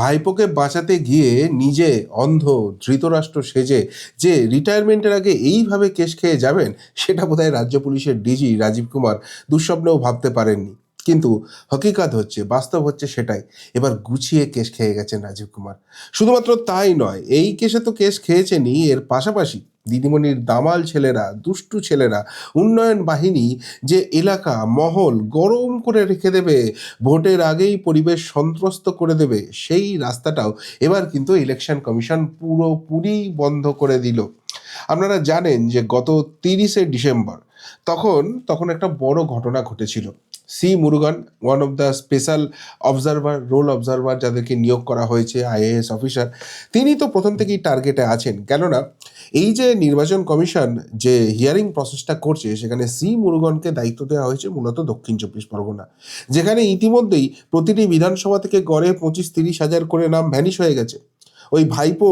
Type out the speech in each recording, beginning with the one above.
ভাইপোকে বাঁচাতে গিয়ে নিজে অন্ধ ধৃতরাষ্ট্র সেজে যে রিটায়ারমেন্টের আগে এইভাবে কেশ খেয়ে যাবেন, সেটা বোধহয় রাজ্য পুলিশের ডিজি রাজীব কুমার দুঃস্বপ্নেও ভাবতে পারেননি। কিন্তু হকিকাত হচ্ছে, বাস্তব হচ্ছে সেটাই। এবার গুছিয়ে কেস খেয়ে গেছেন রাজীব কুমার। শুধুমাত্র তাই নয়, এই কেসে তো কেস খেয়েছেনই, এর পাশাপাশি দিদিমণির দামাল ছেলেরা, দুষ্টু ছেলেরা, উন্নয়ন বাহিনী যে এলাকা, মহল গরম করে রেখে দেবে, ভোটের আগেই পরিবেশ সন্ত্রস্ত করে দেবে, সেই রাস্তাটাও এবার কিন্তু ইলেকশন কমিশন পুরোপুরি বন্ধ করে দিল। আপনারা জানেন যে গত তিরিশে ডিসেম্বর তখন তখন একটা বড় ঘটনা ঘটেছিল। C Murugan one of the special observer role observer যাদেরকে নিয়োগ করা হয়েছে আইএএস অফিসার তিনি তো প্রথম থেকেই টার্গেটে আছেন। কেননা, এই যে নির্বাচন কমিশন যে হিয়ারিং প্রসেসটা করছে, সেখানে সি মুরুগনকে দায়িত্ব দেওয়া হয়েছে মূলত দক্ষিণ চব্বিশ পরগনা। যেখানে ইতিমধ্যেই প্রতিটি বিধানসভা থেকে গড়ে পঁচিশ তিরিশ হাজার করে নাম ভ্যানিশ হয়ে গেছে। ওই ভাইপো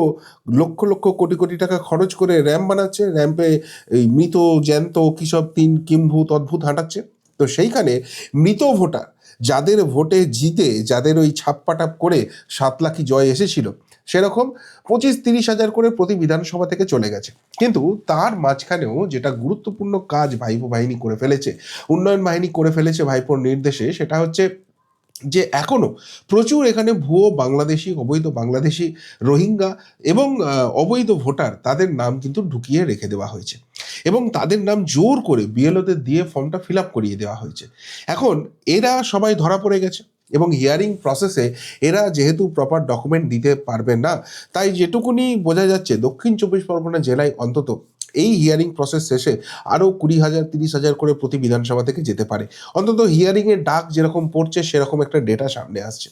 লক্ষ লক্ষ কোটি কোটি টাকা খরচ করে র্যাম্প বানাচ্ছে, র্যাম্পে এই মৃত, জ্যান্ত কিসব তিন কিম্ভূত অদ্ভুত হাঁটাচ্ছে। তো সেইখানে মৃত ভোটার যাদের ভোটে জিতে, যাদের ওই ছাপ্পাটাপ করে সাত লাখি জয় এসেছিল, সেরকম পঁচিশ তিরিশ হাজার করে প্রতি বিধানসভা থেকে চলে গেছে। কিন্তু তার মাঝখানেও যেটা গুরুত্বপূর্ণ কাজ ভাইপো বাহিনী করে ফেলেছে, উন্নয়ন বাহিনী করে ফেলেছে ভাইপোর নির্দেশে, সেটা হচ্ছে যে এখনও প্রচুর এখানে ভুয়ো বাংলাদেশি, অবৈধ বাংলাদেশি রোহিঙ্গা এবং অবৈধ ভোটার তাদের নাম কিন্তু ঢুকিয়ে রেখে দেওয়া হয়েছে। এবং তাদের নাম জোর করে বিএলওদের দিয়ে ফর্মটা ফিল আপ করিয়ে দেওয়া হয়েছে। এখন এরা সবাই ধরা পড়ে গেছে এবং হিয়ারিং প্রসেসে এরা যেহেতু প্রপার ডকুমেন্ট দিতে পারবে না, তাই যেটুকুনি বোঝা যাচ্ছে দক্ষিণ চব্বিশ পরগনা জেলায় অন্তত এই হিয়ারিং প্রসেস শেষে আরও কুড়ি হাজার, তিরিশ হাজার করে প্রতি বিধানসভা থেকে যেতে পারে। অন্তত হিয়ারিংয়ের ডাক যেরকম পড়ছে, সেরকম একটা ডেটা সামনে আসছে।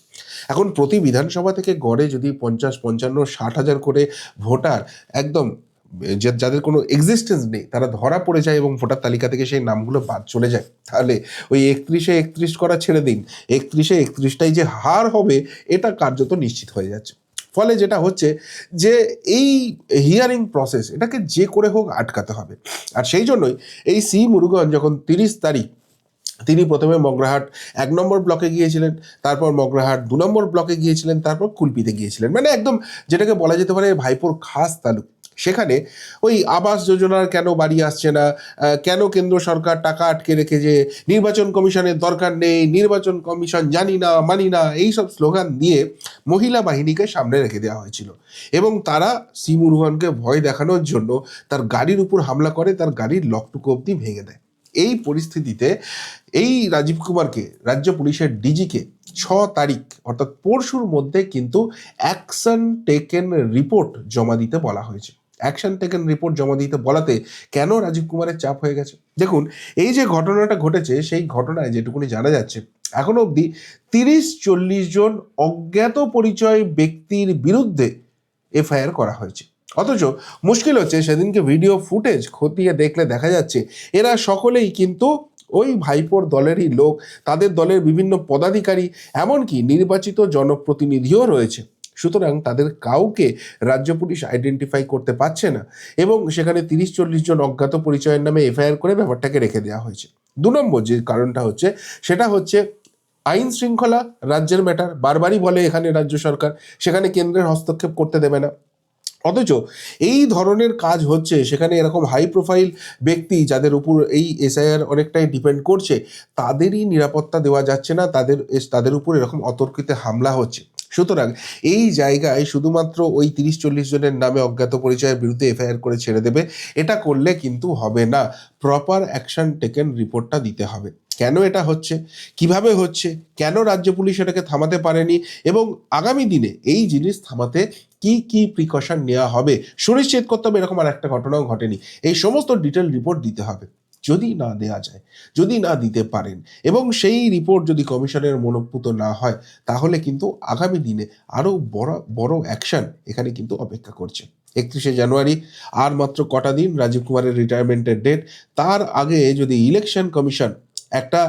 এখন প্রতি বিধানসভা থেকে গড়ে যদি পঞ্চাশ, পঞ্চান্ন, ষাট হাজার করে ভোটার একদম যাদের কোনো এক্সিস্টেন্স নেই, তারা ধরা পড়ে যায় এবং ভোটার তালিকা থেকে সেই নামগুলো বাদ চলে যায়। তাহলে ওই একত্রিশে একত্রিশ করা ছেড়ে দিন। একত্রিশে একত্রিশটাই যে হার হবে, এটা কার্যত নিশ্চিত হয়ে যাচ্ছে। ফলে যেটা হচ্ছে যে এই হিয়ারিং প্রসেস এটাকে যে করে হোক আটকাতে হবে। আর সেই জন্যই এই সি মুরুগন যখন তিরিশ তারিখ তিনি প্রথমে মগরাহাট এক নম্বর ব্লকে গিয়েছিলেন, তারপর মগরাহাট দু নম্বর ব্লকে গিয়েছিলেন, তারপর কুলপিতে গিয়েছিলেন। মানে একদম যেটাকে বলা যেতে পারে ভাইপোর খাস তালুক। সেখানে ওই আবাস যোজনার কেন বাড়ি আসছে না? কেন কেন্দ্র সরকার টাকা আটকে রেখেছে নির্বাচন কমিশনের দরকার নেই, নির্বাচন কমিশন জানি না, মানি না এই সব স্লোগান দিয়ে মহিলা বাহিনীকে সামনে রেখে দেওয়া হয়েছিল। এবং তারা সি মুরুগানকে ভয় দেখানোর জন্য তার গাড়ির উপর হামলা করে, তার গাড়ির লকটুকু অবধি ভেঙে দেয়। এই পরিস্থিতিতে এই রাজীব কুমারকে, রাজ্য পুলিশের ডিজিকে ছ তারিখ, অর্থাৎ পরশুর মধ্যে কিন্তু অ্যাকশন টেকেন রিপোর্ট জমা দিতে বলা হয়েছে। অ্যাকশন টেকেন রিপোর্ট জমা দিতে বলাতে কেন রাজীব কুমারের চাপ হয়ে গেছে? দেখুন, এই যে ঘটনাটা ঘটেছে, সেই ঘটনায় যেটুকুনি জানা যাচ্ছে, এখনও অবধি তিরিশ চল্লিশ জন অজ্ঞাত পরিচয় ব্যক্তির বিরুদ্ধে এফআইআর করা হয়েছে। অথচ মুশকিল হচ্ছে, সেদিনকে ভিডিও ফুটেজ খতিয়ে দেখলে দেখা যাচ্ছে, এরা সকলেই কিন্তু ওই ভাইপোর দলেরই লোক, তাদের দলের বিভিন্ন পদাধিকারী, এমনকি নির্বাচিত জনপ্রতিনিধিও রয়েছে। সুতরাং তাদের কাউকে রাজ্য পুলিশ আইডেন্টিফাই করতে পারছে না এবং সেখানে তিরিশ চল্লিশ জন অজ্ঞাত পরিচয়ের নামে এফআইআর করে ব্যাপারটাকে রেখে দেওয়া হয়েছে। দু নম্বর যে কারণটা হচ্ছে, সেটা হচ্ছে আইন শৃঙ্খলা রাজ্যের ম্যাটার বারবারই বলে এখানে রাজ্য সরকার, সেখানে কেন্দ্রের হস্তক্ষেপ করতে দেবে না। অথচ এই ধরনের কাজ হচ্ছে, সেখানে এরকম হাই প্রোফাইল ব্যক্তি যাদের উপর এই এসআইআর অনেকটাই ডিপেন্ড করছে, তাদেরই নিরাপত্তা দেওয়া যাচ্ছে না, তাদের তাদের উপর এরকম অতর্কিতে হামলা হচ্ছে। সুতরাং এই জায়গায় শুধুমাত্র ওই তিরিশ চল্লিশ জনের নামে অজ্ঞাত পরিচয়ের বিরুদ্ধে এফআইআর করে ছেড়ে দেবে। এটা করলে কিন্তু হবে না। প্রপার অ্যাকশন টেকেন রিপোর্টটা দিতে হবে। কেন এটা হচ্ছে? কীভাবে হচ্ছে? কেন রাজ্য পুলিশ এটাকে থামাতে পারেনি? এবং আগামী দিনে এই জিনিস থামাতে কি কি প্রিকশন নেওয়া হবে? সুনিশ্চিত করতে হবে এরকম আর একটা ঘটনাও ঘটেনি। এই সমস্ত ডিটেল রিপোর্ট দিতে হবে। যদি না দেয়া যায়, যদি না দিতে পারেন এবং সেই রিপোর্ট যদি কমিশনের মনোপুত না হয়, তাহলে কিন্তু আগামী দিনে আরও বড় বড় অ্যাকশন এখানে কিন্তু অপেক্ষা করছে। একত্রিশে জানুয়ারি, আর মাত্র কটা দিন রাজীব কুমারের রিটায়ারমেন্টের ডেট তার আগে যদি ইলেকশন কমিশন একটা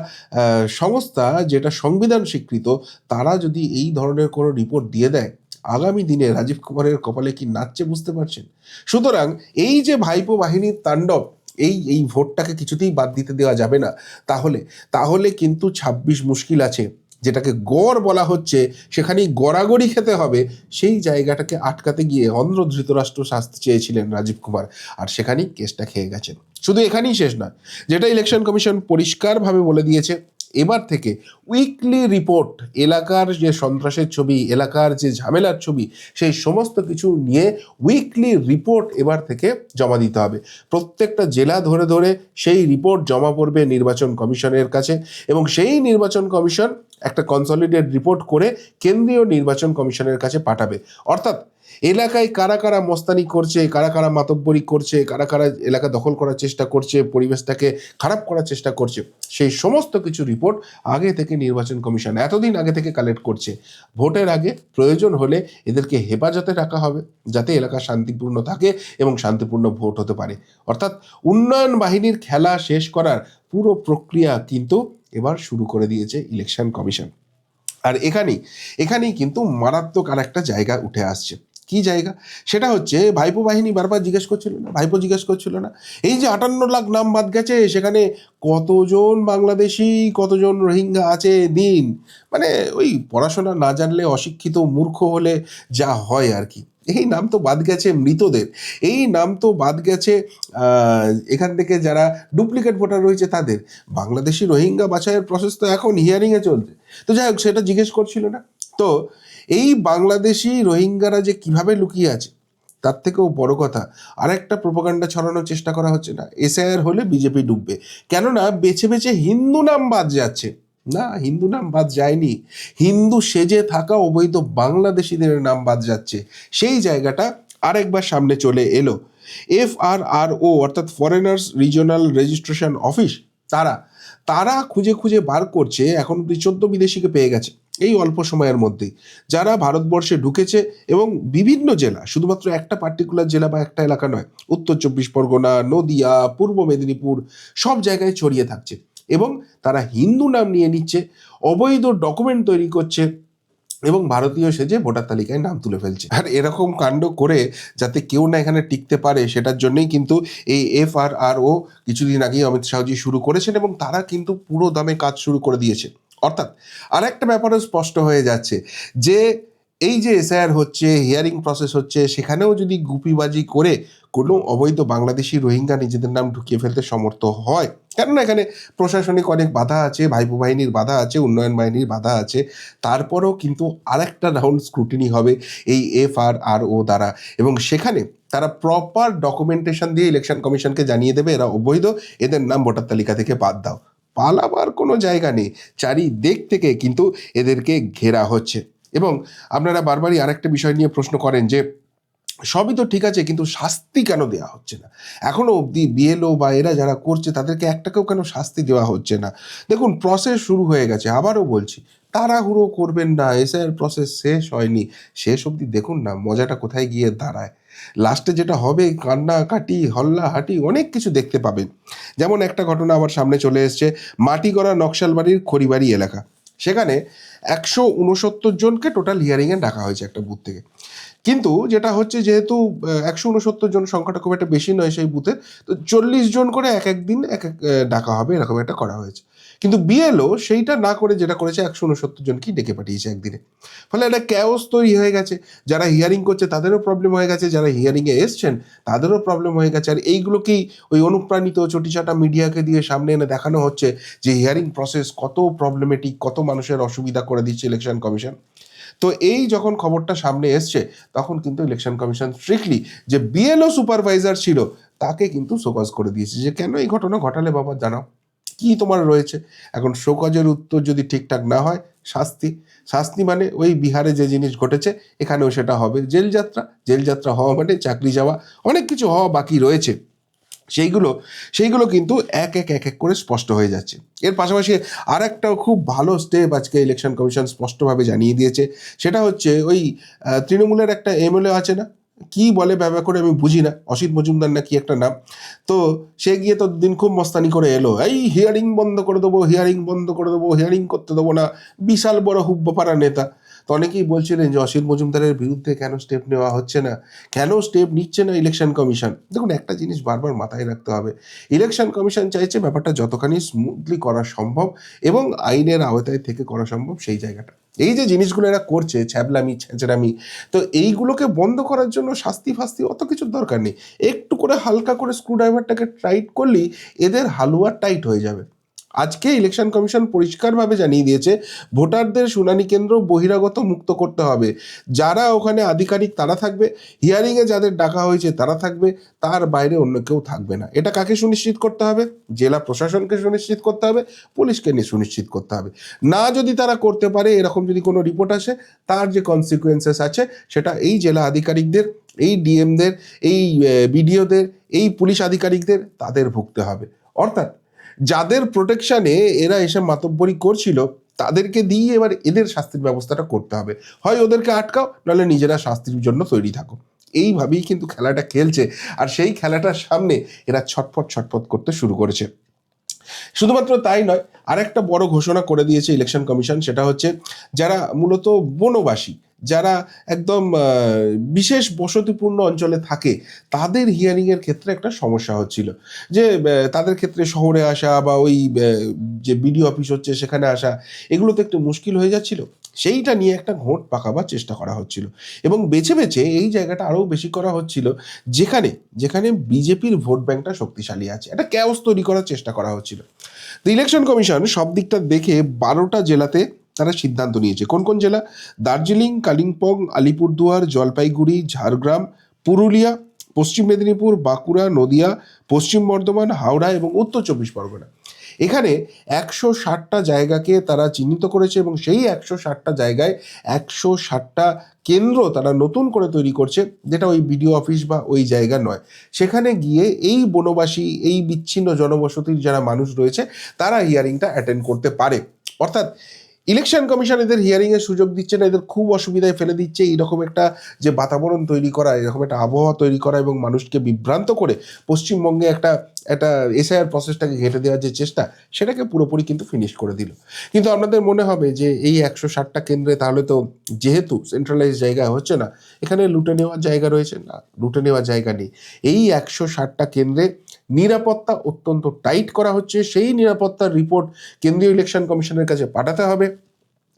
সংস্থা যেটা সংবিধান স্বীকৃত, তারা যদি এই ধরনের কোনো রিপোর্ট দিয়ে দেয়, আগামী দিনে রাজীব কুমারের কপালে কি নাচছে বুঝতে পারছেন? সুতরাং এই যে ভাইপো বাহিনীর তাণ্ডব এই এই ভোটটাকে কিছুতেই বাদ দিতে দেওয়া যাবে না। তাহলে তাহলে কিন্তু ছাব্বিশ মুশকিল আছে। যেটাকে গড় বলা হচ্ছে, সেখানেই গড়াগড়ি খেতে হবে। সেই জায়গাটাকে আটকাতে গিয়ে অন্ধ্র ধৃতরাষ্ট্র শাস্তি চেয়েছিলেন রাজীব কুমার। আর সেখানেই কেসটা খেয়ে গেছেন। শুধু এখানেই শেষ নয়, যেটা ইলেকশন কমিশন পরিষ্কারভাবে বলে দিয়েছে এবার থেকে উইকলি রিপোর্ট এলাকার যে সন্ত্রাসের ছবি, এলাকার যে ঝামেলার ছবি, সেই সমস্ত কিছু নিয়ে উইকলি রিপোর্ট এবার থেকে জমা দিতে হবে। প্রত্যেকটা জেলা ধরে ধরে সেই রিপোর্ট জমা পড়বে নির্বাচন কমিশনের কাছে এবং সেই নির্বাচন কমিশন একটা কনসলিডেট রিপোর্ট করে কেন্দ্রীয় নির্বাচন কমিশনের কাছে পাঠাবে। অর্থাৎ এলাকায় কারা কারা মস্তানি করছে, কারা কারা মাতব্বরি করছে, কারা কারা এলাকা দখল করার চেষ্টা করছে, পরিবেশটাকে খারাপ করার চেষ্টা করছে, সেই সমস্ত কিছু রিপোর্ট আগে থেকে নির্বাচন কমিশন এতদিন আগে থেকে কালেক্ট করছে। ভোটের আগে প্রয়োজন হলে এদেরকে হেফাজতে রাখা হবে, যাতে এলাকা শান্তিপূর্ণ থাকে এবং শান্তিপূর্ণ ভোট হতে পারে। অর্থাৎ উন্নয়ন বাহিনীর খেলা শেষ করার পুরো প্রক্রিয়া কিন্তু এবার শুরু করে দিয়েছে ইলেকশন কমিশন আর এখানেই এখানেই কিন্তু মারাত্মক আর একটা জায়গা উঠে আসছে। কি জায়গা? সেটা হচ্ছে ভাইপো বাহিনী বারবার জিজ্ঞেস করছিল না, ভাইপো জিজ্ঞেস করছিল না। এই যে আটান্ন লাখ নাম বাদ গেছে, সেখানে কতজন বাংলাদেশি, কতজন রোহিঙ্গা আছে দিন? মানে ওই পড়াশোনা না জানলে অশিক্ষিত মূর্খ হলে যা হয় আর কি। এই নাম তো বাদ গেছে মৃতদের। এই নাম তো বাদ গেছে এখান থেকে যারা ডুপ্লিকেট ভোটার রয়েছে তাদের। বাংলাদেশি রোহিঙ্গা বাছাইয়ের প্রসেস তো এখন হিয়ারিংয়ে চলছে। তো যাই হোক, সেটা জিজ্ঞেস করছিল না। তো এই বাংলাদেশি রোহিঙ্গারা যে কীভাবে লুকিয়ে আছে, তার থেকেও বড় কথা, আরেকটা প্রোপাগান্ডা ছড়ানোর চেষ্টা করা হচ্ছে না, এসআইআর হলে বিজেপি ডুববে। কেননা বেছে বেছে হিন্দু নাম বাদ যাচ্ছে। না, হিন্দু নাম বাদ যায়নি। হিন্দু সেজে থাকা অবৈধ বাংলাদেশিদের নাম বাদ যাচ্ছে। সেই জায়গাটা আরেকবার সামনে চলে এলো। এফ আর আর ও অর্থাৎ ফরেনার্স রিজিওনাল রেজিস্ট্রেশন অফিস তারা তারা খুঁজে খুঁজে বার করছে, এখন অব্দি চোদ্দ বিদেশিকে পেয়ে গেছে। এই অল্প সময়ের মধ্যেই। যারা ভারতবর্ষে ঢুকেছে এবং বিভিন্ন জেলা, শুধুমাত্র একটা পার্টিকুলার জেলা বা একটা এলাকা নয়, উত্তর চব্বিশ পরগনা, নদিয়া, পূর্ব মেদিনীপুর, সব জায়গায় ছড়িয়ে থাকছে এবং তারা হিন্দু নাম নিয়ে নিচ্ছে, অবৈধ ডকুমেন্ট তৈরি করছে এবং ভারতীয় সেজে ভোটার তালিকায় নাম তুলে ফেলছে। আর এরকম কাণ্ড করে যাতে কেউ না এখানে টিকতে পারে, সেটার জন্যই কিন্তু এই এফ আর আর ও কিছুদিন আগেই অমিত শাহজি শুরু করেছেন এবং তারা কিন্তু পুরো দামে কাজ শুরু করে দিয়েছে। অর্থাৎ আর একটা ব্যাপারও স্পষ্ট হয়ে যাচ্ছে যে এই যে এসআইআর হচ্ছে হিয়ারিং প্রসেস হচ্ছে, সেখানেও যদি গুপিবাজি করে কোনো অবৈধ বাংলাদেশি রোহিঙ্গা নিজেদের নাম ঢুকিয়ে ফেলতে সমর্থ হয়, কেননা এখানে প্রশাসনিক অনেক বাধা আছে, ভাইপো বাহিনীর বাধা আছে, উন্নয়ন বাহিনীর বাধা আছে, তারপরেও কিন্তু আরেকটা রাউন্ড স্ক্রুটিনি হবে এই এফ আর আর ও দ্বারা এবং সেখানে তারা প্রপার ডকুমেন্টেশন দিয়ে ইলেকশন কমিশনকে জানিয়ে দেবে, এরা অবৈধ, এদের নাম ভোটার তালিকা থেকে বাদ দাও। পালাবার কোনো জায়গা নেই। চারিদিক থেকে কিন্তু এদেরকে ঘেরা হচ্ছে। এবং আপনারা বারবারই আরেকটা বিষয় নিয়ে প্রশ্ন করেন যে, সবই তো ঠিক আছে, কিন্তু শাস্তি কেন দেওয়া হচ্ছে না? এখনও অবধি বিএলও বা এরা যারা করছে, তাদেরকে একটাকেও কেন শাস্তি দেওয়া হচ্ছে না? দেখুন প্রসেস শুরু হয়ে গেছে, আবারও বলছি, তাড়াহুড়ো করবেন না এসআইয়ের প্রসেস শেষ হয়নি। শেষ অবধি দেখুন না, মজাটা কোথায় গিয়ে দাঁড়ায়। লাস্টে যেটা হবে কান্না কাটি হল্লা হাটি অনেক কিছু দেখতে পাবেন। যেমন একটা ঘটনা আবার সামনে চলে এসছে মাটি মাটিগড়া নকশালবাড়ির খড়িবাড়ি এলাকা। সেখানে একশো উনসত্তর জনকে টোটাল হিয়ারিংয়ে ডাকা হয়েছে একটা বুথ থেকে। কিন্তু যেটা হচ্ছে যেহেতু একশো উনসত্তর জন সংখ্যাটা খুব একটা বেশি নয় সেই বুথে তো চল্লিশ জন করে এক এক দিন এক এক ডাকা হবে, এরকম একটা করা হয়েছে। কিন্তু বিএলও সেইটা না করে যেটা করেছে একশো উনসত্তর জনকেই ডেকে পাঠিয়েছে একদিনে। ফলে একটা ক্যাওস তৈরি হয়ে গেছে। যারা হিয়ারিং করছে তাদেরও প্রবলেম হয়ে গেছে, যারা হিয়ারিংয়ে এসছেন তাদেরও প্রবলেম হয়ে গেছে। আর এইগুলোকেই ওই অনুপ্রাণিত চটিচাটা মিডিয়াকে দিয়ে সামনে এনে দেখানো হচ্ছে যে হিয়ারিং প্রসেস কত প্রবলেমেটিক কত মানুষের অসুবিধা করে দিচ্ছে ইলেকশন কমিশন তো এই যখন খবরটা সামনে এসছে, তখন কিন্তু ইলেকশন কমিশন স্ট্রিক্টলি যে বিএলও সুপারভাইজার ছিল, তাকে কিন্তু শোকজ করে দিয়েছে যে কেন এই ঘটনা ঘটালে বাবা জানাও। কি তোমার রয়েছে? এখন শোকজের উত্তর যদি ঠিকঠাক না হয়, শাস্তি। শাস্তি মানে ওই বিহারে যে জিনিস ঘটেছে, এখানেও সেটা হবে। জেল যাত্রা জেল যাত্রা হওয়া মানে চাকরি যাওয়া, অনেক কিছু হওয়া বাকি রয়েছে। সেইগুলো সেইগুলো কিন্তু এক এক এক এক করে স্পষ্ট হয়ে যাচ্ছে। এর পাশাপাশি আর একটা খুব ভালো স্টেপ আজকে ইলেকশন কমিশন স্পষ্টভাবে জানিয়ে দিয়েছে। সেটা হচ্ছে ওই তৃণমূলের একটা এমএলএ আছে না কি বলে ব্যবহার করে আমি বুঝি না। অসিত মজুমদার না কি একটা নাম। তো সে গিয়ে তো দিন খুব মস্তানি করে এলো। এই হিয়ারিং বন্ধ করে দেবো হিয়ারিং বন্ধ করে দেবো হিয়ারিং করতে দেবো না। বিশাল বড় হুব্বাপাড়া নেতা। তো অনেকেই বলছিলেন যে অসিত মজুমদারের বিরুদ্ধে কেন স্টেপ নেওয়া হচ্ছে না? কেন স্টেপ নিচ্ছে না ইলেকশন কমিশন দেখুন, একটা জিনিস বারবার মাথায় রাখতে হবে। ইলেকশন কমিশন চাইছে ব্যাপারটা যতখানি স্মুথলি করা সম্ভব এবং আইনের আওতায় থেকে করা সম্ভব সেই জায়গাটা। এই যে জিনিসগুলো এরা করছে, ছ্যাবলামি, ছেঁচড়ামি, তো এইগুলোকে বন্ধ করার জন্য শাস্তি ফাস্তি অত কিছুর দরকার নেই। একটু করে হালকা করে স্ক্রুড্রাইভারটাকে টাইট করলেই এদের হালুয়া টাইট হয়ে যাবে। আজকে ইলেকশন কমিশন পরিষ্কারভাবে জানিয়ে দিয়েছে, ভোটারদের শুনানি কেন্দ্র বহিরাগত মুক্ত করতে হবে। যারা ওখানে আধিকারিক তারা থাকবে হিয়ারিংয়ে যাদের ডাকা হয়েছে তারা থাকবে, তার বাইরে অন্য কেউ থাকবে না। এটা কাকে সুনিশ্চিত করতে হবে? জেলা প্রশাসনকে সুনিশ্চিত করতে হবে, পুলিশকে নিয়ে সুনিশ্চিত করতে হবে। না যদি তারা করতে পারে, এরকম যদি কোনো রিপোর্ট আসে, তার যে কনসিকুয়েন্সেস আছে, সেটা এই জেলা আধিকারিকদের, এই ডিএমদের এই বিডিওদের এই পুলিশ আধিকারিকদের, তাদের ভুগতে হবে। অর্থাৎ যাদের প্রোটেকশানে এরা এসে মাতব্বরি করছিল, তাদেরকে দিয়ে এবার এদের শাস্তির ব্যবস্থাটা করতে হবে। হয় ওদেরকে আটকাও, নাহলে নিজেরা শাস্তির জন্য তৈরি থাকো। এইভাবেই কিন্তু খেলাটা খেলছে। আর সেই খেলাটার সামনে এরা ছটফট ছটফট করতে শুরু করেছে। শুধুমাত্র তাই নয়, আরেকটা বড় ঘোষণা করে দিয়েছে ইলেকশন কমিশন সেটা হচ্ছে যারা মূলত বনবাসী, যারা একদম বিশেষ বসতিপূর্ণ অঞ্চলে থাকে, তাদের হিয়ারিংয়ের ক্ষেত্রে একটা সমস্যা হচ্ছিল। যে তাদের ক্ষেত্রে শহরে আসা বা ওই যে বিডিও অফিস হচ্ছে সেখানে আসা, এগুলোতে একটু মুশকিল হয়ে যাচ্ছিল? সেইটা নিয়ে একটা ঘোট পাকাবার চেষ্টা করা হচ্ছিল। এবং বেছে বেছে এই জায়গাটা আরও বেশি করা হচ্ছিল, যেখানে যেখানে বিজেপির ভোট ব্যাংকটা শক্তিশালী আছে। একটা ক্যাওস তৈরি করার চেষ্টা করা হচ্ছিল। তো ইলেকশন কমিশন সব দিকটা দেখে বারোটা জেলাতে তারা সিদ্ধান্ত নিয়েছে। কোন কোন জেলা? দার্জিলিং, কালিম্পং, আলিপুরদুয়ার, জলপাইগুড়ি, ঝাড়গ্রাম, পুরুলিয়া, পশ্চিম মেদিনীপুর, বাঁকুড়া, নদিয়া, পশ্চিম বর্ধমান, হাওড়া এবং উত্তর চব্বিশ পরগনা। এখানে একশো ষাটটা জায়গাকে তারা চিহ্নিত করেছে এবং সেই একশো ষাটটা জায়গায় একশো ষাটটা কেন্দ্র তারা নতুন করে তৈরি করছে, যেটা ওই বিডিও অফিস বা ওই জায়গা নয়। সেখানে গিয়ে এই বনবাসী, এই বিচ্ছিন্ন জনবসতির যারা মানুষ রয়েছে, তারা হিয়ারিংটা অ্যাটেন্ড করতে পারে। অর্থাৎ ইলেকশন কমিশন এদের হিয়ারিংয়ের সুযোগ দিচ্ছে না, এদের খুব অসুবিধায় ফেলে দিচ্ছে। এইরকম একটা যে বাতাবরণ তৈরি করা, এরকম একটা আবহাওয়া তৈরি করা এবং মানুষকে বিভ্রান্ত করে পশ্চিমবঙ্গে একটা একটা এসআইআর প্রসেসটাকে ঘেঁটে দেওয়ার যে চেষ্টা, সেটাকে পুরোপুরি কিন্তু ফিনিশ করে দিল। কিন্তু আপনাদের মনে হবে যে এই একশো ষাটটা কেন্দ্রে তাহলে তো যেহেতু সেন্ট্রালাইজ জায়গা হচ্ছে না, এখানে লুটে নেওয়ার জায়গা রয়েছে? না, লুটে নেওয়ার জায়গা নেই। এই একশো ষাটটা কেন্দ্রে নিরাপত্তা অত্যন্ত টাইট করা হচ্ছে। সেই নিরাপত্তার রিপোর্ট কেন্দ্রীয় ইলেকশন কমিশনের কাছে পাঠাতে হবে।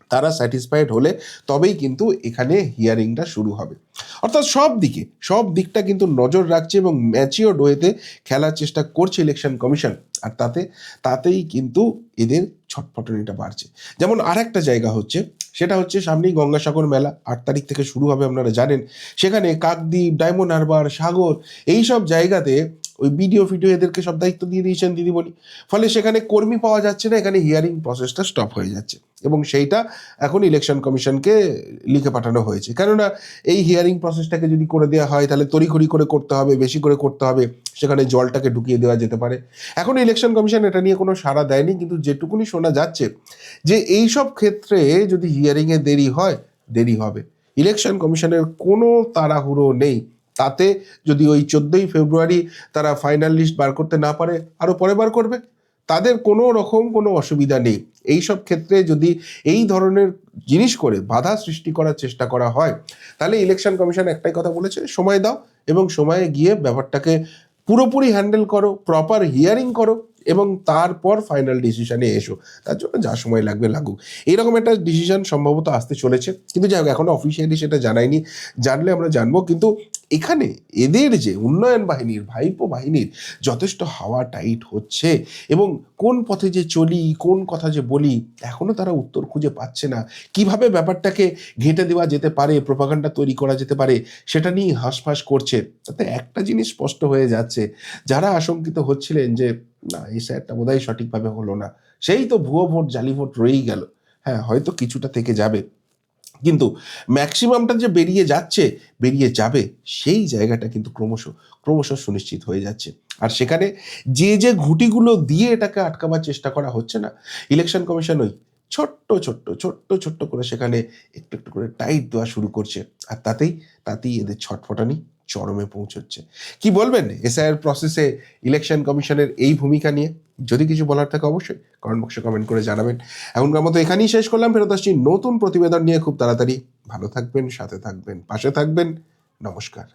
তারা স্যাটিসফাইড হলে তবেই কিন্তু এখানে হিয়ারিংটা শুরু হবে। অর্থাৎ সব দিকে, সব দিকটা কিন্তু নজর রাখছে এবং ম্যাচিওর ওয়েতে খেলার চেষ্টা করছে ইলেকশন কমিশন আর তাতে, তাতেই কিন্তু এদের ছটফটনিটা বাড়ছে। যেমন আর একটা জায়গা হচ্ছে, সেটা হচ্ছে সামনেই গঙ্গাসাগর মেলা, আট তারিখ থেকে শুরু হবে, আপনারা জানেন। সেখানে কাকদ্বীপ ডায়মন্ড হারবার সাগর এই সব জায়গাতে ওই ভিডিও ফিডিও এদেরকে সব দায়িত্ব দিয়ে দিয়েছেন দিদিমণি। ফলে সেখানে কর্মী পাওয়া যাচ্ছে না, এখানে হিয়ারিং প্রসেসটা স্টপ হয়ে যাচ্ছে। এবং সেইটা এখন ইলেকশন কমিশনকে লিখে পাঠানো হয়েছে। কেননা এই হিয়ারিং প্রসেসটাকে যদি করে দেওয়া হয়, তাহলে তড়িঘড়ি করে করতে হবে, বেশি করে করতে হবে, সেখানে জলটাকে ঢুকিয়ে দেওয়া যেতে পারে। এখন ইলেকশন কমিশন এটা নিয়ে কোনো সাড়া দেয়নি, কিন্তু যেটুকুনি শোনা যাচ্ছে, যে এই সব ক্ষেত্রে যদি হিয়ারিংয়ে দেরি হয়, দেরি হবে। ইলেকশন কমিশনের কোনো তাড়াহুড়ো নেই। তাতে যদি ওই চোদ্দোই ফেব্রুয়ারি তারা ফাইনাল লিস্ট বার করতে না পারে আরও পরে বার করবে। তাদের কোনো রকম কোনো অসুবিধা নেই। এই সব ক্ষেত্রে যদি এই ধরনের জিনিস করে বাধা সৃষ্টি করার চেষ্টা করা হয়, তাহলে ইলেকশন কমিশন একটাই কথা বলেছে, সময় দাও এবং সময়ে গিয়ে ব্যাপারটাকে পুরোপুরি হ্যান্ডেল করো প্রপার হিয়ারিং করো। এবং তারপর ফাইনাল ডিসিশনে এসো। তার জন্য যা সময় লাগবে লাগুক। এইরকম একটা ডিসিশন সম্ভবত আসতে চলেছে। কিন্তু যাই হোক, এখনও অফিসিয়ালি সেটা জানায়নি। জানলে আমরা জানব। কিন্তু এখানে এদের যে উন্নয়ন বাহিনীর, ভাইপো বাহিনীর যথেষ্ট হাওয়া টাইট হচ্ছে এবং কোন পথে যে চলি, কোন কথা যে বলি এখনও তারা উত্তর খুঁজে পাচ্ছে না। কীভাবে ব্যাপারটাকে ঘেঁটে দেওয়া যেতে পারে প্রপাগান্ডা তৈরি করা যেতে পারে, সেটা নিয়ে হাঁসফাঁস করছে। তাতে একটা জিনিস স্পষ্ট হয়ে যাচ্ছে। যারা আশঙ্কিত হচ্ছিলেন যে না, এই স্যারটা বোধহয় সঠিকভাবে হলো না। সেই তো ভুয়ো ভোট, জালি ভোট রয়েই গেল। হ্যাঁ হয়তো কিছুটা থেকে যাবে। কিন্তু ম্যাক্সিমামটা যে বেরিয়ে যাচ্ছে, বেরিয়ে যাবে, সেই জায়গাটা কিন্তু ক্রমশ ক্রমশ সুনিশ্চিত হয়ে যাচ্ছে। আর সেখানে যে যে ঘুটিগুলো দিয়ে এটাকে আটকাবার চেষ্টা করা হচ্ছে না ইলেকশন কমিশন ওই ছোট্ট ছোট্ট ছোট্ট ছোট্ট করে সেখানে একটু একটু করে টাইট দেওয়া শুরু করছে। আর তাতেই তাতেই এদের ছটফটানি চরমে পৌঁছচ্ছে। কি বলবেন এসআইআর প্রসেসে ইলেকশন কমিশনের এই ভূমিকা নিয়ে? যদি কিছু বলার থাকে অবশ্যই কমেন্ট বক্সে কমেন্ট করে জানাবেন। এখনকার মতো এখানেই শেষ করলাম। ফেরত আসছি নতুন প্রতিবেদন নিয়ে। খুব তাড়াতাড়ি। ভালো থাকবেন, সাথে থাকবেন, পাশে থাকবেন। নমস্কার।